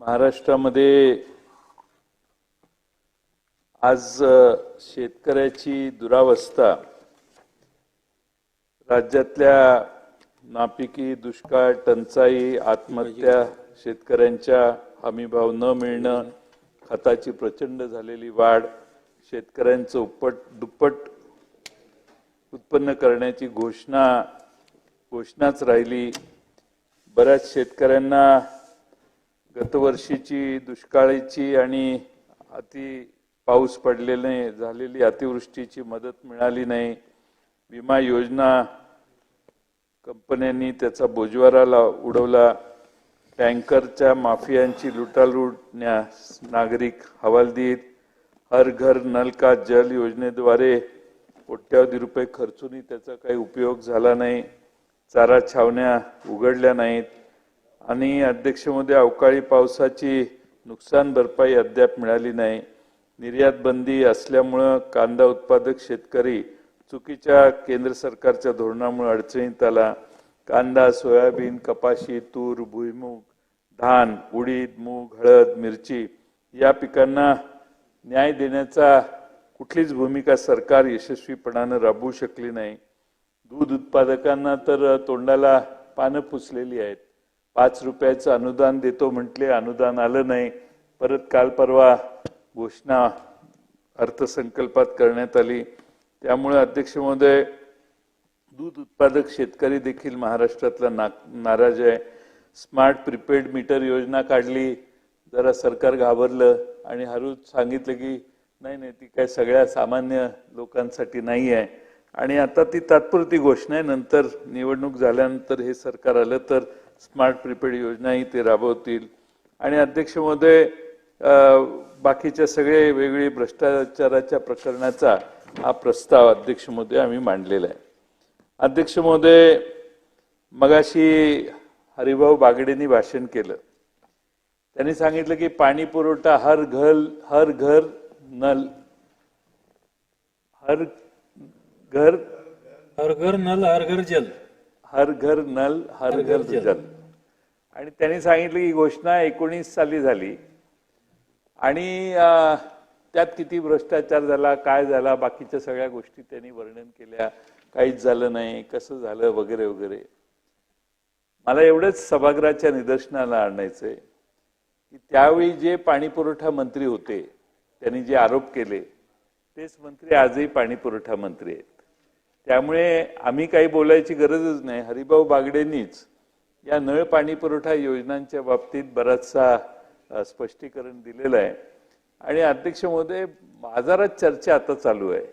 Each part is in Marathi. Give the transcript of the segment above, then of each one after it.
महाराष्ट्रामध्ये आज शेतकऱ्याची दुरावस्था राज्यातल्या नापिकी दुष्काळ टंचाई आत्महत्या शेतकऱ्यांच्या हमीभाव न मिळणं खताची प्रचंड झालेली वाढ शेतकऱ्यांचं उपट दुप्पट उत्पन्न करण्याची घोषणा घोषणाच राहिली. बऱ्याच शेतकऱ्यांना गतवर्षीची दुष्काळीची आणि अति पाऊस पडलेले झालेली अतिवृष्टीची मदत मिळाली नाही. विमा योजना कंपन्यांनी त्याचा बोजवाराला उडवला. टँकरच्या माफियांची लुटालूट न्यास नागरिक हवालदिल हर घर नल का जल योजनेद्वारे कोट्यावधी रुपये खर्चूनही त्याचा काही उपयोग झाला नाही. चारा छावण्या उघडल्या नाहीत. आणि अध्यक्षमध्ये अवकाळी पावसाची नुकसान भरपाई अद्याप मिळाली नाही. निर्यात बंदी असल्यामुळं कांदा उत्पादक शेतकरी चुकीच्या केंद्र सरकारच्या धोरणामुळे अडचणीत आला. कांदा सोयाबीन कपाशी तूर भुईमूग धान उडीद मूग हळद मिरची या पिकांना न्याय देण्याचा कुठलीच भूमिका सरकार यशस्वीपणानं राबवू शकली नाही. दूध उत्पादकांना तर तोंडाला पानं पुसलेली आहेत. पाच रुपयाचं अनुदान देतो म्हटले अनुदान आलं नाही. परत काल परवा घोषणा अर्थसंकल्पात करण्यात आली. त्यामुळे अध्यक्ष महोदय दूध उत्पादक शेतकरी देखील महाराष्ट्रातला ना नाराज आहे. स्मार्ट प्रीपेड मीटर योजना काढली जरा सरकार घाबरलं आणि हरूच सांगितलं की नाही नाही ती काय सगळ्या सामान्य लोकांसाठी नाही आहे. आणि आता ती तात्पुरती घोषणा आहे नंतर निवडणूक झाल्यानंतर हे सरकार आलं तर स्मार्ट प्रिपेड योजनाही ते राबवतील. आणि अध्यक्ष महोदय अं, बाकीच्या सगळे वेगवेगळे भ्रष्टाचाराच्या प्रकरणाचा हा प्रस्ताव अध्यक्ष महोदय आम्ही मांडलेला आहे. अध्यक्ष महोदय मगाशी हरिभाऊ बागडेंनी भाषण केलं. त्यांनी सांगितलं की पाणी पुरवठा हर घर हर घर नल हर घर हर घर नल हर घर जल. हर घर नल हर घर जल. आणि त्यांनी सांगितलं की घोषणा एकोणीस साली झाली. आणि त्यात किती भ्रष्टाचार झाला काय झाला बाकीच्या सगळ्या गोष्टी त्यांनी वर्णन केल्या. काहीच झालं नाही कसं झालं वगैरे वगैरे. मला एवढंच सभागृहाच्या निदर्शनाला आणायचंय की त्यावेळी जे पाणी पुरवठा मंत्री होते त्यांनी जे आरोप केले तेच मंत्री आजही पाणी पुरवठा मंत्री आहेत. त्यामुळे आम्ही काही बोलायची गरजच नाही. हरिभाऊ बागडेंनीच या नळ पाणी पुरवठा योजनांच्या बाबतीत बराचसा स्पष्टीकरण दिलेलं आहे. आणि अध्यक्ष महोदय बाजारात चर्चा आता चालू आहे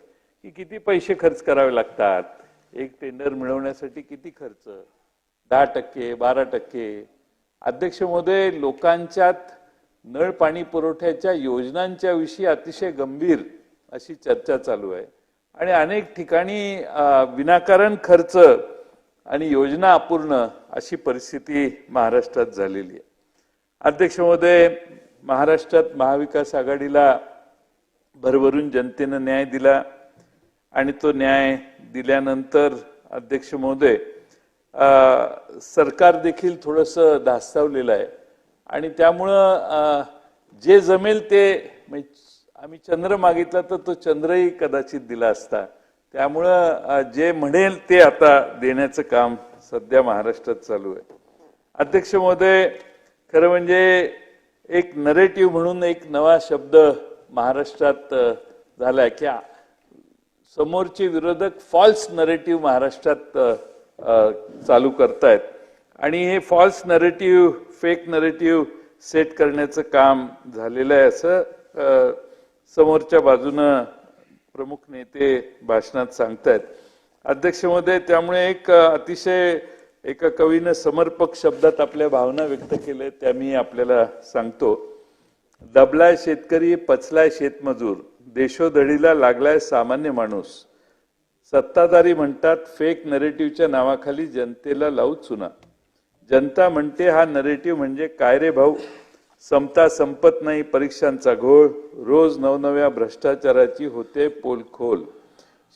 की किती पैसे खर्च करावे लागतात? एक टेंडर मिळवण्यासाठी किती खर्च? दहा टक्के बारा टक्के. अध्यक्ष महोदय लोकांच्यात नळ पाणी पुरवठ्याच्या योजनांच्या विषयी अतिशय गंभीर अशी चर्चा चालू आहे. आणि अनेक ठिकाणी विनाकारण खर्च आणि योजना अपूर्ण अशी परिस्थिती महाराष्ट्रात झालेली आहे. अध्यक्ष महोदय महाराष्ट्रात महाविकास आघाडीला भरभरून जनतेनं न्याय दिला आणि तो न्याय दिल्यानंतर अध्यक्ष महोदय सरकार देखील थोडस धास्तावलेलं आहे. आणि त्यामुळं जे जमेल ते म्हणजे आम्ही चंद्र मागितला तर तो चंद्रही कदाचित दिला असता. त्यामुळं जे म्हणेल ते आता देण्याचं काम सध्या महाराष्ट्रात चालू आहे. अध्यक्ष महोदय खरं म्हणजे एक नरेटिव्ह म्हणून एक नवा शब्द महाराष्ट्रात झाला झालाय की समोरचे विरोधक फॉल्स नरेटिव्ह महाराष्ट्रात चालू करतायत. आणि हे false narrative fake narrative set करण्याचं काम झालेलं आहे असं समोरच्या बाजूनं प्रमुख नेते भाषणात सांगतायत. अध्यक्षमध्ये त्यामुळे एक अतिशय एका कवीनं समर्पक शब्दात आपल्या भावना व्यक्त केल्या त्या मी आपल्याला सांगतो. दबलाय शेतकरी पचलाय शेतमजूर देशोधडीला लागलाय सामान्य माणूस. सत्ताधारी म्हणतात फेक नरेटिव्हच्या नावाखाली जनतेला लावू चुना. जनता म्हणते हा नरेटिव्ह म्हणजे काय रे भाऊ? समता संपत नाही परीक्षांचा घोळ रोज नवनव्या भ्रष्टाचाराची होते पोलखोल.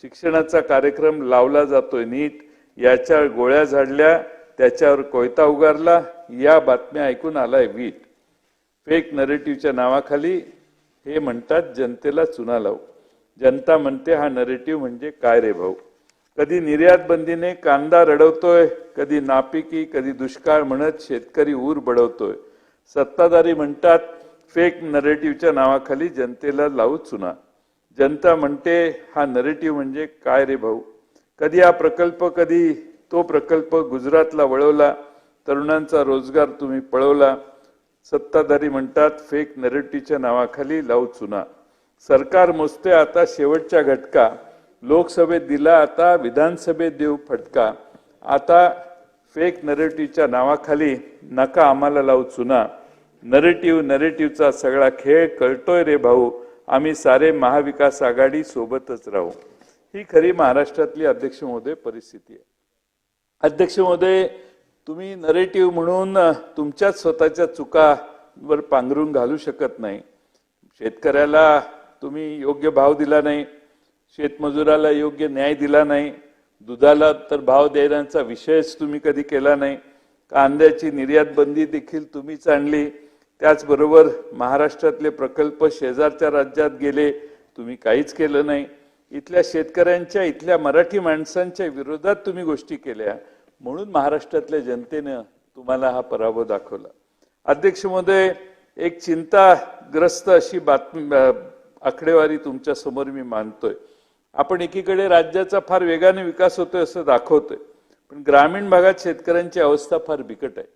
शिक्षणाचा कार्यक्रम लावला जातोय नीट याच्या गोळ्या झाडल्या त्याच्यावर कोयता उगारला या बातम्या ऐकून आलाय वीट. फेक नरेटिव्हच्या नावाखाली हे म्हणतात जनतेला चुना लावू. जनता म्हणते हा नरेटिव्ह म्हणजे काय रे भाऊ? कधी निर्यात बंदीने कांदा रडवतोय कधी नापिकी कधी दुष्काळ म्हणत शेतकरी ऊर बडवतोय. सत्ताधारी म्हणतात फेक नरेटिव्हच्या नावाखाली जनतेला लावू चुना. जनता म्हणते हा नरेटिव्ह म्हणजे काय रे भाऊ? कधी हा प्रकल्प कधी तो प्रकल्प गुजरातला वळवला तरुणांचा रोजगार तुम्ही पळवला. सत्ताधारी म्हणतात फेक नरेटिव्हच्या नावाखाली लावू चुना. सरकार मोजते आता शेवटच्या घटका. लोकसभेत दिला आता विधानसभेत देऊ फटका. आता फेक नरेटिव्हच्या नावाखाली नका आम्हाला लावू चुना. नरेटिव्ह नरेटिव्हचा सगळा खेळ कळतोय रे भाऊ. आम्ही सारे महाविकास आघाडी सोबतच राहू. ही खरी महाराष्ट्रातली अध्यक्ष महोदय परिस्थिती आहे. अध्यक्ष महोदय तुम्ही नरेटिव्ह म्हणून तुमच्याच स्वतःच्या चुकावर पांघरून घालू शकत नाही. शेतकऱ्याला तुम्ही योग्य भाव दिला नाही शेतमजुराला योग्य न्याय दिला नाही दुधाला तर भाव देण्याचा विषयच तुम्ही कधी केला नाही. कांद्याची निर्यात बंदी देखील तुम्हीच आणली. त्याचबरोबर महाराष्ट्रातले प्रकल्प शेजारच्या राज्यात गेले तुम्ही काहीच केलं नाही. इथल्या शेतकऱ्यांच्या इथल्या मराठी माणसांच्या विरोधात तुम्ही गोष्टी केल्या. म्हणून महाराष्ट्रातल्या जनतेनं तुम्हाला हा पराभव दाखवला. अध्यक्ष महोदय एक चिंताग्रस्त अशी बातमी आकडेवारी तुमच्यासमोर मी मानतोय आपण एकीकडे राज्याचा फार वेगाने विकास होतोय असं दाखवतोय पण ग्रामीण भागात शेतकऱ्यांची अवस्था फार बिकट आहे.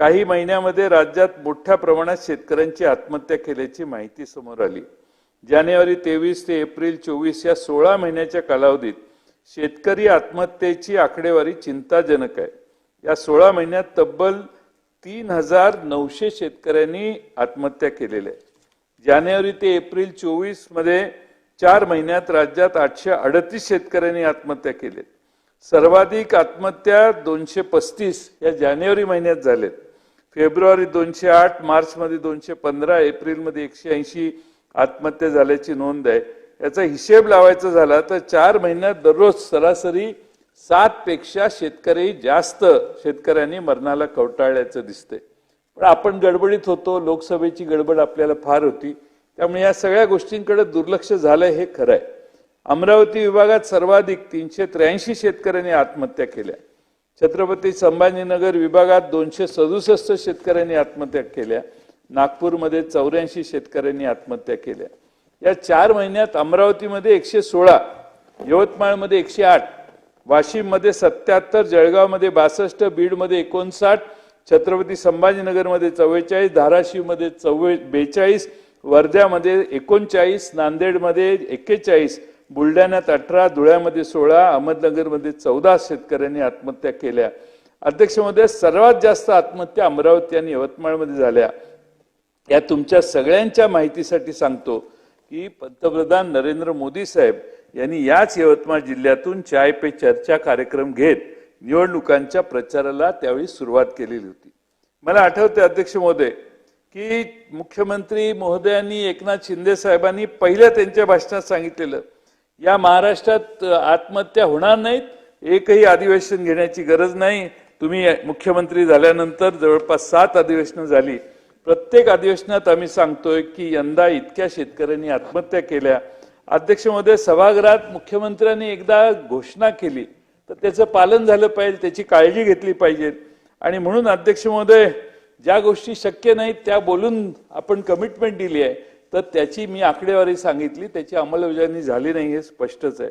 काही महिन्यामध्ये राज्यात मोठ्या प्रमाणात शेतकऱ्यांची आत्महत्या केल्याची माहिती समोर आली. जानेवारी तेवीस ते एप्रिल चोवीस या सोळा महिन्याच्या कालावधीत शेतकरी आत्महत्येची आकडेवारी चिंताजनक आहे. या सोळा महिन्यात तब्बल तीन हजार नऊशे शेतकऱ्यांनी आत्महत्या केलेल्या आहे जानेवारी ते एप्रिल चोवीसमध्ये चार महिन्यात राज्यात आठशे अडतीस शेतकऱ्यांनी आत्महत्या केल्या सर्वाधिक आत्महत्या दोनशे पस्तीस या जानेवारी महिन्यात झालेत फेब्रुवारी दोनशे आठ मार्च मध्ये दोनशे पंधरा एप्रिलमध्ये एकशे ऐंशी आत्महत्या झाल्याची नोंद आहे. याचा हिशेब लावायचा झाला तर चार महिन्यात दररोज सरासरी सात पेक्षा शेतकरी जास्त शेतकऱ्यांनी मरणाला कवटाळल्याचं दिसतंय. पण आपण गडबडीत होतो लोकसभेची गडबड आपल्याला फार होती. त्यामुळे या सगळ्या गोष्टींकडे दुर्लक्ष झालंय हे खरं आहे अमरावती विभागात सर्वाधिक तीनशे त्र्याऐंशी शेतकऱ्यांनी आत्महत्या केल्या. छत्रपती संभाजीनगर विभागात दोनशे सदुसष्ट शेतकऱ्यांनी आत्महत्या केल्या. नागपूरमध्ये चौऱ्याऐंशी शेतकऱ्यांनी आत्महत्या केल्या. या चार महिन्यात अमरावतीमध्ये एकशे सोळा यवतमाळमध्ये एकशे आठ वाशिममध्ये सत्याहत्तर जळगावमध्ये बासष्ट बीडमध्ये एकोणसाठ छत्रपती संभाजीनगरमध्ये चव्वेचाळीस धाराशिवमध्ये चव्वे बेचाळीस वर्ध्यामध्ये एकोणचाळीस नांदेडमध्ये एक्केचाळीस बुलढाण्यात अठरा धुळ्यामध्ये सोळा अहमदनगरमध्ये चौदा शेतकऱ्यांनी आत्महत्या केल्या. अध्यक्षमध्ये सर्वात जास्त आत्महत्या अमरावती आणि यवतमाळमध्ये झाल्या. या तुमच्या सगळ्यांच्या माहितीसाठी सांगतो की पंतप्रधान नरेंद्र मोदी साहेब यांनी याच यवतमाळ जिल्ह्यातून चाय पे चर्चा कार्यक्रम घेत निवडणुकांच्या प्रचाराला त्यावेळी सुरुवात केलेली होती. मला आठवते अध्यक्ष महोदय की मुख्यमंत्री महोदयांनी एकनाथ शिंदे साहेबांनी पहिल्या त्यांच्या भाषणात सांगितलेलं या महाराष्ट्रात आत्महत्या होणार नाहीत. एकही अधिवेशन घेण्याची गरज नाही. तुम्ही मुख्यमंत्री झाल्यानंतर जवळपास सात अधिवेशनं झाली. प्रत्येक अधिवेशनात आम्ही सांगतोय की यंदा इतक्या शेतकऱ्यांनी आत्महत्या केल्या. अध्यक्ष महोदय सभागृहात मुख्यमंत्र्यांनी एकदा घोषणा केली. तर त्याचं पालन झालं पाहिजे त्याची काळजी घेतली पाहिजे. आणि म्हणून अध्यक्ष महोदय ज्या गोष्टी शक्य नाहीत त्या बोलून आपण कमिटमेंट दिली आहे. तर त्याची मी आकडेवारी सांगितली त्याची अंमलबजावणी झाली नाही हे स्पष्टच आहे.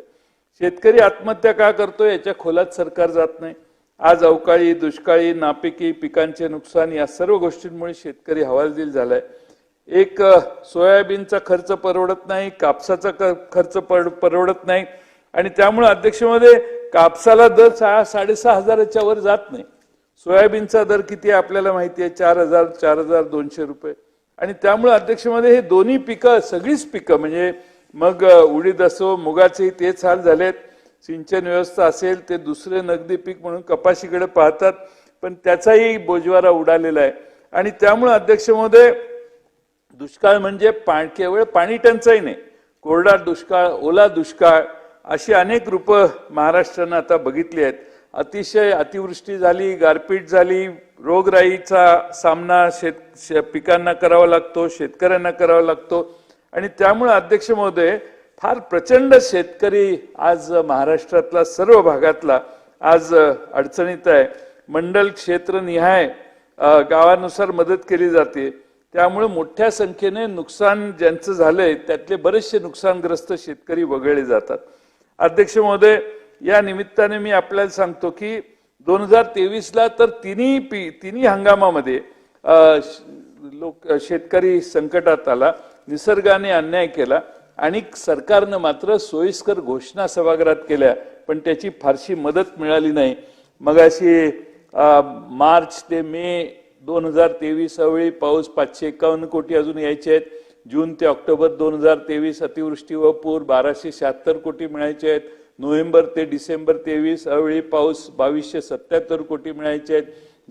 शेतकरी आत्महत्या का करतो याच्या खोलात सरकार जात नाही. आज अवकाळी दुष्काळी नापिकी पिकांचे नुकसान या सर्व गोष्टींमुळे शेतकरी हवालदिल झालाय. एक सोयाबीनचा खर्च परवडत नाही कापसाचा खर्च परवडत नाही. आणि त्यामुळे अध्यक्षमध्ये कापसाला दर सहा साडेसहा हजाराच्या वर जात नाही. सोयाबीनचा दर किती आहे आपल्याला माहिती आहे? चार हजार चार हजार दोनशे रुपये. आणि त्यामुळे अध्यक्षमध्ये हे दोन्ही पिकं सगळीच पिकं म्हणजे मग उडीद असो मुगाचेही तेच हाल झालेत. सिंचन व्यवस्था असेल ते दुसरे नगदी पीक म्हणून कपाशीकडे पाहतात पण त्याचाही बोजवारा उडालेला आहे. आणि त्यामुळे अध्यक्षमध्ये दुष्काळ म्हणजे पा केवळ पाणी टंचाई नाही कोरडा दुष्काळ ओला दुष्काळ अशी अनेक रूपं महाराष्ट्रानं आता बघितली आहेत. अतिशय अतिवृष्टी झाली गारपीट झाली रोगराईचा सामना शेत पिकांना करावा लागतो शेतकऱ्यांना करावा लागतो. आणि त्यामुळे अध्यक्ष महोदय फार प्रचंड शेतकरी आज महाराष्ट्रातला सर्व भागातला आज अडचणीत आहे. मंडल क्षेत्र निहाय गावानुसार मदत केली जाते. त्यामुळे मोठ्या संख्येने नुकसान ज्यांचं झालंय त्यातले बरेचसे नुकसानग्रस्त शेतकरी वगळले जातात. अध्यक्ष महोदय या निमित्ताने मी आपल्याला सांगतो की दोन हजार तेवीसला तर तिन्ही पी तिन्ही हंगामामध्ये लोक शेतकरी संकटात आला निसर्गाने अन्याय केला आणि सरकारनं मात्र सोयीस्कर घोषणा सभागृहात केल्या पण त्याची फारशी मदत मिळाली नाही. मग अशी मार्च ते मे दोन हजार तेवीस वेळी पाऊस पाचशे एकावन्न कोटी अजून यायचे आहेत. जून ते ऑक्टोबर दोन हजार तेवीस अतिवृष्टी व पूर बाराशे शहात्तर कोटी मिळायचे आहेत. नोव्हेंबर ते डिसेंबर तेवीस अवेळी पाऊस बावीसशे सत्याहत्तर कोटी मिळायचे आहेत.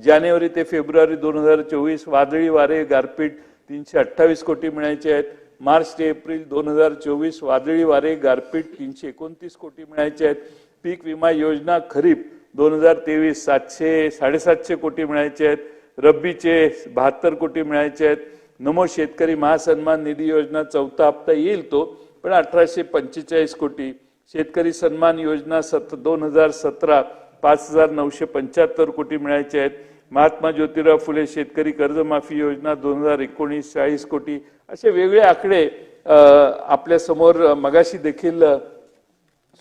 जानेवारी ते फेब्रुवारी दोन हजार चोवीस वादळी वारे गारपीट तीनशे अठ्ठावीस कोटी मिळायचे आहेत. मार्च ते एप्रिल दोन हजार चोवीस वादळी वारे गारपीट तीनशे एकोणतीस कोटी मिळायचे आहेत. पीक विमा योजना खरीप दोन हजार तेवीस सातशे साडेसातशे कोटी मिळायचे आहेत. रब्बीचे बहात्तर कोटी मिळायचे आहेत. नमो शेतकरी महासन्मान निधी योजना चौथा हप्ता येईल तो पण अठराशे पंचेचाळीस कोटी. शेतकरी सन्मान योजना सत दोन हजार सतरा पाच हजार नऊशे पंच्याहत्तर कोटी मिळायचे आहेत. महात्मा ज्योतिराव फुले शेतकरी कर्जमाफी योजना दोन हजार एकोणीस चाळीस कोटी असे वेगळे आकडे आपल्यासमोर मगाशी देखील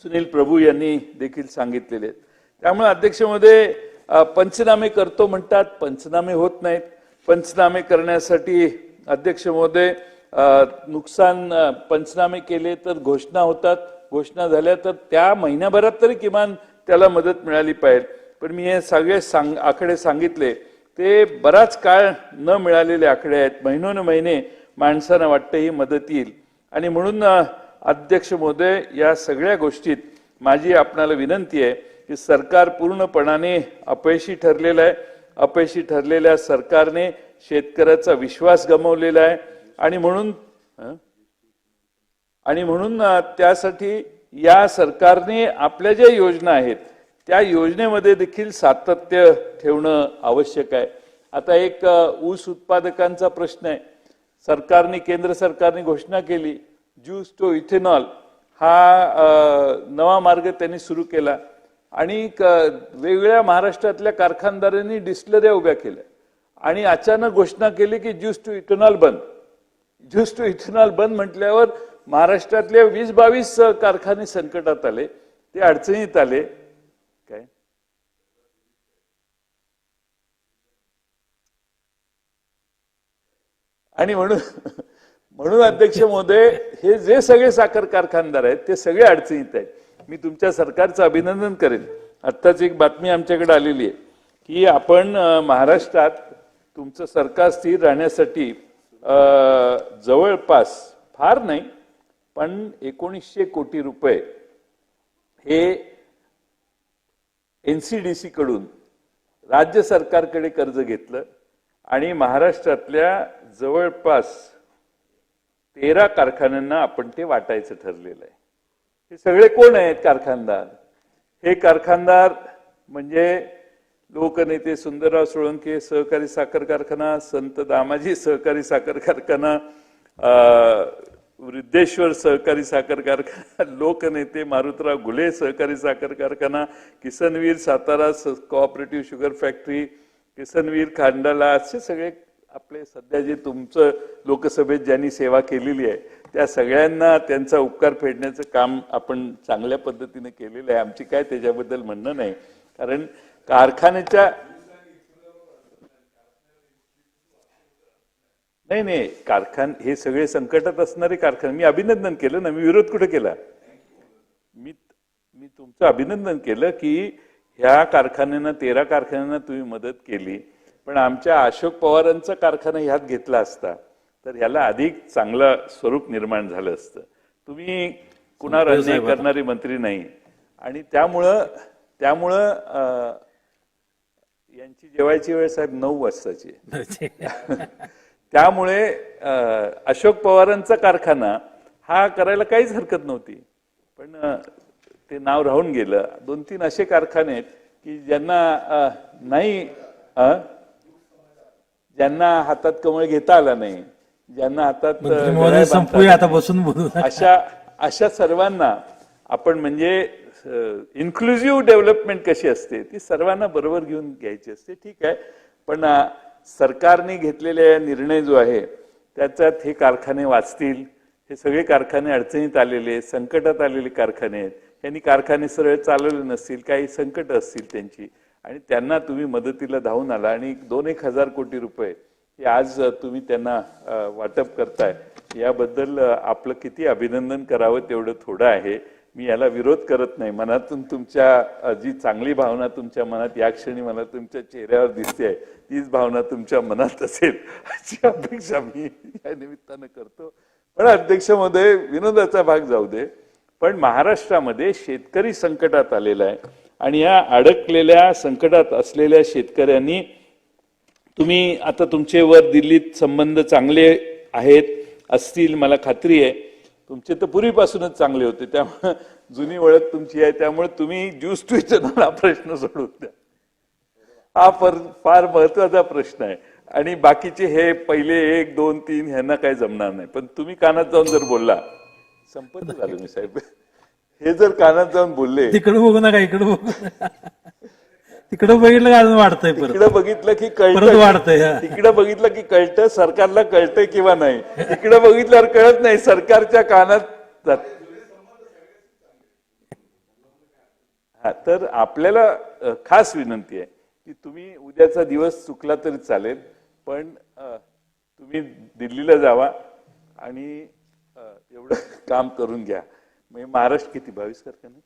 सुनील प्रभू यांनी देखील सांगितलेले आहेत. त्यामुळे अध्यक्षमध्ये पंचनामे करतो म्हणतात पंचनामे होत नाहीत. पंचनामे करण्यासाठी अध्यक्ष महोदय नुकसान पंचनामे केले तर घोषणा होतात. घोषणा झाल्या तर त्या महिन्याभरात तरी किमान त्याला मदत मिळाली पाहिजे. पण मी हे सगळे सांग आकडे सांगितले ते बराच काळ न मिळालेले आकडे आहेत. महिनोन महिने माणसांना वाटतं ही मदत येईल. आणि म्हणून अध्यक्ष महोदय या सगळ्या गोष्टीत माझी आपणाला विनंती आहे की सरकार पूर्णपणाने अपयशी ठरलेलं आहे. अपयशी ठरलेल्या सरकारने शेतकऱ्याचा विश्वास गमावलेला आहे. आणि म्हणून आणि म्हणून त्यासाठी या सरकारने आपल्या ज्या योजना आहेत त्या योजनेमध्ये देखील सातत्य ठेवणं आवश्यक आहे. आता एक ऊस उत्पादकांचा प्रश्न आहे. सरकारने केंद्र सरकारने घोषणा केली ज्यूस टू इथेनॉल हा नवा मार्ग त्यांनी सुरू केला. आणि क- वेगवेगळ्या महाराष्ट्रातल्या कारखानदारांनी डिस्लऱ्या उभ्या केल्या. आणि अचानक घोषणा केली की ज्यूस टू इथेनॉल बंद. ज्यूस टू इथेनॉल बंद म्हटल्यावर महाराष्ट्रातले वीस बावीस कारखाने संकटात आले ते अडचणीत आले. काय? आणि म्हणून म्हणून अध्यक्ष महोदय हे जे सगळे साखर कारखानदार आहेत ते सगळे अडचणीत आहेत. मी तुमच्या सरकारचं अभिनंदन करेन. आत्ताच एक बातमी आमच्याकडे आलेली आहे की आपण महाराष्ट्रात तुमचं सरकार स्थिर राहण्यासाठी जवळपास फार नाही पण एकोणीसशे कोटी रुपये हे एनसीडीसी कडून राज्य सरकारकडे कर्ज घेतलं आणि महाराष्ट्रातल्या जवळपास तेरा कारखान्यांना आपण ते वाटायचं ठरलेलं आहे. हे सगळे कोण आहेत कारखानदार? हे कारखानदार म्हणजे लोकनेते सुंदरराव सोळंके सहकारी साखर कारखाना संत दामाजी सहकारी साखर कारखाना अं, वृद्धेश्वर सहकारी साखर कारखाना लोकनेते मारुतराव घुले सहकारी साखर कारखाना Kisanveer Satara cooperative sugar factory Kisanveer Khandala असे सगळे आपले सध्या जे तुमचं लोकसभेत ज्यांनी सेवा केलेली आहे त्या सगळ्यांना त्यांचा उपकार फेडण्याचं काम आपण चांगल्या पद्धतीने केलेलं आहे. आमची काय त्याच्याबद्दल म्हणणं नाही. कारण कारखान्याच्या नाही नाही कारखान हे सगळे संकटात असणारे कारखाने. मी अभिनंदन केलं ना मी विरोध कुठे केला? मी मी तुमचं अभिनंदन केलं की ह्या कारखान्यांना तेरा कारखान्यांना तुम्ही मदत केली. पण आमच्या अशोक पवारांचा कारखाना ह्यात घेतला असता तर ह्याला अधिक चांगलं स्वरूप निर्माण झालं असतं. तुम्ही कुणावर अन्याय करणारे मंत्री नाही. आणि त्यामुळं त्यामुळं यांची जेवायची वेळ साहेब नऊ वाजताची. त्यामुळे अशोक पवारांचा कारखाना हा करायला काहीच हरकत नव्हती. पण ते नाव राहून गेलं. दोन तीन असे कारखाने आहेत की ज्यांना नाही ज्यांना हातात कमळ घेता आला नाही ज्यांना हातात बसून. अशा अशा सर्वांना आपण म्हणजे इन्क्लुझिव्ह डेव्हलपमेंट कशी असते ती सर्वांना बरोबर घेऊन घ्यायची असते. ठीक आहे. पण सरकारने घेतलेले निर्णय जो आहे त्याच्यात हे कारखाने वाचतील. हे सगळे कारखाने अडचणीत आलेले संकटात आलेले कारखाने आहेत. यांनी कारखाने सरळ चालवले नसतील काही संकट असतील त्यांची. आणि त्यांना तुम्ही मदतीला धावून आला आणि दोन एक हजार कोटी रुपये हे आज तुम्ही त्यांना वाटप करताय. याबद्दल आपलं किती अभिनंदन करावं तेवढं थोडं आहे. मी याला विरोध करत नाही. मनातून तुमच्या जी चांगली भावना तुमच्या मनात या क्षणी मला तुमच्या चेहऱ्यावर दिसते आहे तीच भावना तुमच्या मनात असेल अशी अपेक्षा मी या निमित्तानं करतो. पण अध्यक्ष महोदय विनोदाचा भाग जाऊ दे पण महाराष्ट्रामध्ये शेतकरी संकटात आलेला आहे आणि या अडकलेल्या संकटात असलेल्या शेतकऱ्यांनी तुम्ही आता तुमचे वर दिल्लीत संबंध चांगले आहेत असतील मला खात्री आहे तुमचे तर पूर्वीपासूनच चांगले होते त्यामुळे जुनी ओळख तुमची आहे त्यामुळे तुम्ही ज्यूस ट्विचनाला हा प्रश्न सोडून द्या. हा फार फार महत्त्वाचा प्रश्न आहे. आणि बाकीचे हे पहिले एक दोन तीन ह्यांना काही जमणार नाही. पण तुम्ही कानात जाऊन जर बोलला संपत झालं मी साहेब. हे जर कानात जाऊन बोलले तिकडे बघू नका इकडे बघू तिकडे बघितलं का अजून वाढतंय परत? तिकडे बघितलं की परत कळतं वाढतंय हा. तिकडे बघितलं की कळतं सरकारला कळतंय किंवा नाही. तिकडे बघितल्यावर कळत नाही सरकारच्या कानात जात. हा तर आपल्याला अ, खास विनंती आहे की तुम्ही उद्याचा दिवस चुकला तरी चालेल पण अ, तुम्ही दिल्लीला जावा आणि अ, एवढं काम करून घ्या. म्हणजे महाराष्ट्र किती? बावीस कारखाने?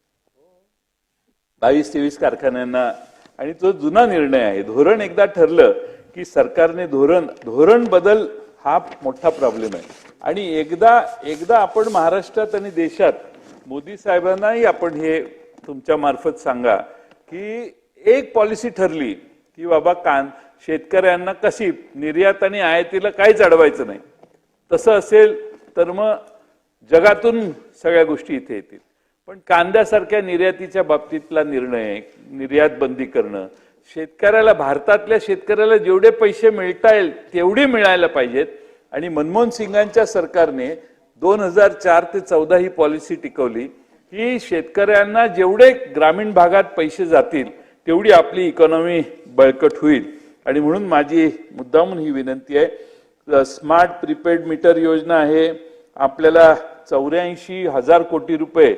बावीस तेवीस कारखान्यांना आणि तो जुना निर्णय आहे धोरण एकदा ठरलं की सरकारने धोरण धोरण बदल हा मोठा प्रॉब्लेम आहे. आणि एकदा एकदा आपण महाराष्ट्रात आणि देशात मोदी साहेबांनाही आपण हे तुमच्या मार्फत सांगा की एक पॉलिसी ठरली की बाबा कान शेतकऱ्यांना कशी निर्यात आणि आयातीला काहीच अडवायचं नाही. तसं असेल तर मग जगातून सगळ्या गोष्टी इथे येतील. पण कांद्यासारख्या निर्यातीच्या बाबतीतला निर्णय निर्यात बंदी करणं शेतकऱ्याला भारतातल्या शेतकऱ्याला जेवढे पैसे मिळता येईल तेवढे मिळायला पाहिजेत. आणि मनमोहन सिंगांच्या सरकारने दोन हजार चार ते चौदा ही पॉलिसी टिकवली. की शेतकऱ्यांना जेवढे ग्रामीण भागात पैसे जातील तेवढी आपली इकॉनॉमी बळकट होईल. आणि म्हणून माझी मुद्दामून ही विनंती आहे स्मार्ट प्रीपेड मीटर योजना आहे आपल्याला चौऱ्याऐंशी हजार कोटी रुपये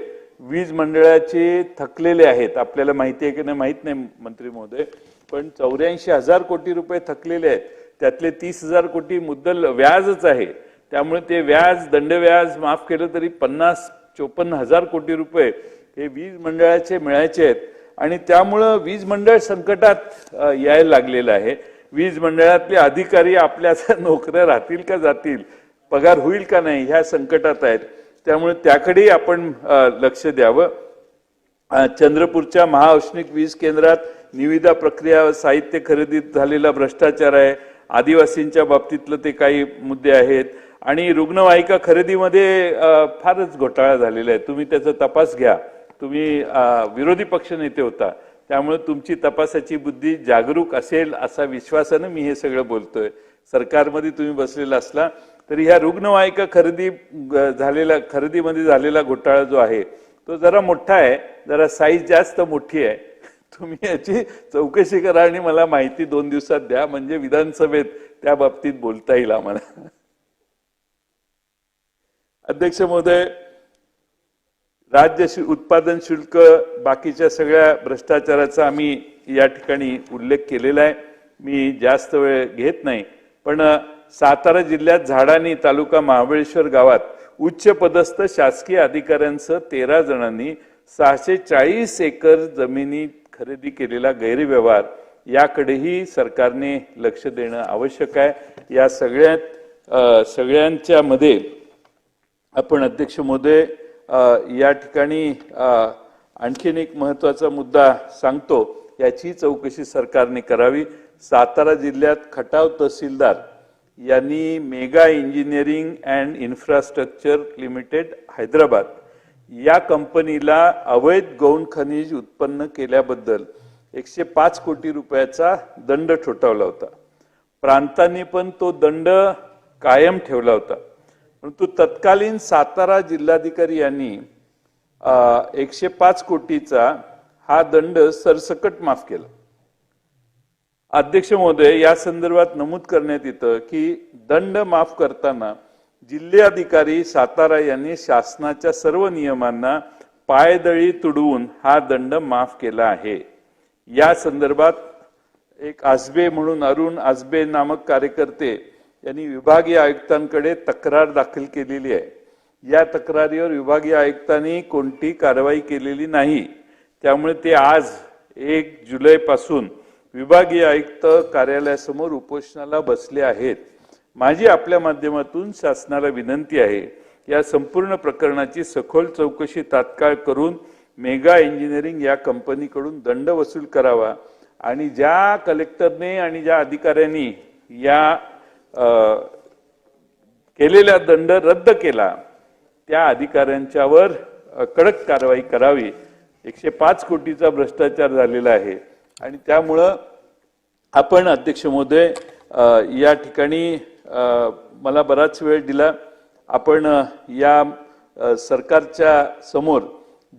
वीज मंडळाचे थकलेले आहेत. आपल्याला माहिती आहे की नाही? माहीत नाही मंत्री महोदय. पण चौऱ्याऐंशी हजार कोटी रुपये थकलेले आहेत. त्यातले तीस हजार कोटी मुद्दल व्याजच आहे. त्यामुळे ते व्याज दंडव्याज माफ केलं तरी पन्नास चोपन्न हजार कोटी रुपये हे वीज मंडळाचे मिळायचे आहेत. आणि त्यामुळं वीज मंडळ संकटात यायला लागलेलं आहे. वीज मंडळातले अधिकारी आपल्या नोकऱ्या राहतील का जातील? पगार होईल का नाही? ह्या संकटात आहेत. त्यामुळे त्याकडेही आपण लक्ष द्यावं. चंद्रपूरच्या महाऔष्णिक वीज केंद्रात निविदा प्रक्रिया साहित्य खरेदीत झालेला भ्रष्टाचार आहे. आदिवासींच्या बाबतीतलं ते काही मुद्दे आहेत. आणि रुग्णवाहिका खरेदीमध्ये फारच घोटाळा झालेला आहे. तुम्ही त्याचा तपास घ्या. तुम्ही विरोधी पक्ष नेते होता. त्यामुळे तुमची तपासाची बुद्धी जागरूक असेल असा विश्वासानं मी हे सगळं बोलतोय. सरकारमध्ये तुम्ही बसलेला असला तर ह्या रुग्णवाहिका खरेदी झालेला खरेदीमध्ये झालेला घोटाळा जो आहे तो जरा मोठा आहे जरा साईज जास्त मोठी आहे. तुम्ही याची चौकशी करा आणि मला माहिती दोन दिवसात द्या म्हणजे विधानसभेत त्या बाबतीत बोलता येईल आम्हाला. अध्यक्ष महोदय राज्य उत्पादन शुल्क बाकीच्या सगळ्या भ्रष्टाचाराचा आम्ही या ठिकाणी उल्लेख केलेला आहे. मी जास्त वेळ घेत नाही. पण सातारा जिल्ह्यात झाडानी तालुका महाबळेश्वर गावात उच्च पदस्थ शासकीय अधिकाऱ्यांसह तेरा जणांनी सहाशे चाळीस एकर जमिनी खरेदी केलेला गैरव्यवहार. याकडेही सरकारने लक्ष देणं आवश्यक आहे. या सगळ्यात सगळ्यांच्या मध्ये आपण अध्यक्ष महोदय या ठिकाणी आणखीन एक महत्त्वाचा मुद्दा सांगतो. याची चौकशी सरकारने करावी. सातारा जिल्ह्यात खटाव तहसीलदार यांनी Mega Engineering and Infrastructure Limited Hyderabad या कंपनीला अवैध गौण खनिज उत्पन्न केल्याबद्दल एकशे पाच कोटी रुपयाचा दंड ठोठावला होता. प्रांतांनी पण तो दंड कायम ठेवला होता. परंतु तत्कालीन सातारा जिल्हाधिकारी यांनी एकशे पाच कोटीचा हा दंड सरसकट माफ केला. अध्यक्ष महोदय या संदर्भात नमूद करण्यात येतं की दंड माफ करताना जिल्हाधिकारी सातारा यांनी शासनाच्या सर्व नियमांना पायदळी तुडवून हा दंड माफ केला आहे. या संदर्भात एक आजबे म्हणून अरुण आजबे नामक कार्यकर्ते यांनी विभागीय आयुक्तांकडे तक्रार दाखल केलेली आहे. या तक्रारीवर विभागीय आयुक्तांनी कोणती कारवाई केलेली नाही. त्यामुळे ते आज एक जुलैपासून विभागीय आयुक्त कार्यालयासमोर उपोषणाला बसले आहेत. माझी आपल्या माध्यमातून शासनाला विनंती आहे या संपूर्ण प्रकरणाची सखोल चौकशी तात्काळ करून मेगा इंजिनिअरिंग या कंपनीकडून दंड वसूल करावा आणि ज्या कलेक्टरने आणि ज्या अधिकाऱ्यांनी या केलेला दंड रद्द केला त्या अधिकाऱ्यांच्यावर कडक कारवाई करावी. एकशे पाच कोटीचा भ्रष्टाचार झालेला आहे. आणि त्यामुळं आपण अध्यक्ष महोदय या ठिकाणी मला बराच वेळ दिला. आपण या सरकारच्या समोर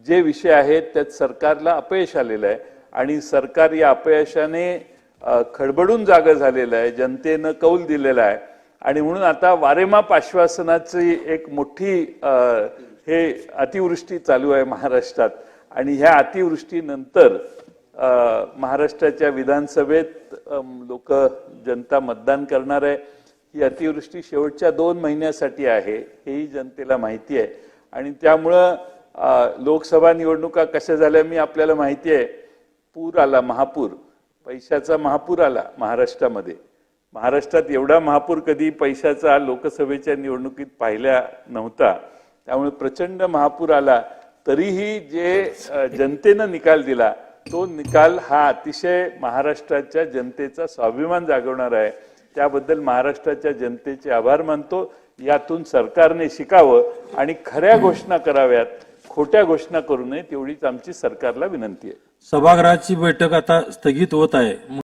जे विषय आहेत त्यात सरकारला अपयश आलेलं आहे. आणि सरकार या अपयशाने खडबडून जागं झालेलं आहे जनतेनं कौल दिलेला आहे. आणि म्हणून आता वारेमाप आश्वासनाची एक मोठी हे अतिवृष्टी चालू आहे महाराष्ट्रात. आणि ह्या अतिवृष्टीनंतर महाराष्ट्राच्या विधानसभेत लोक जनता मतदान करणार आहे. ही अतिवृष्टी शेवटच्या दोन महिन्यासाठी आहे हेही जनतेला माहिती आहे. आणि त्यामुळं लोकसभा निवडणुका कशा झाल्या मी आपल्याला माहिती आहे. पूर आला महापूर. पैशाचा महापूर आला महाराष्ट्रामध्ये. महाराष्ट्रात एवढा महापूर कधी पैशाचा लोकसभेच्या निवडणुकीत पाहिला नव्हता. त्यामुळे प्रचंड महापूर आला. तरीही जे जनतेनं निकाल दिला तो निकाल हा अतिशय महाराष्ट्राच्या जनतेचा स्वाभिमान जागवणार आहे. त्याबद्दल महाराष्ट्राच्या जनतेचे आभार मानतो. यातून सरकारने शिकावं आणि खऱ्या घोषणा कराव्यात. खोट्या घोषणा करू नये तेवढीच आमची सरकारला विनंती आहे. सभागृहाची बैठक आता स्थगित होत आहे.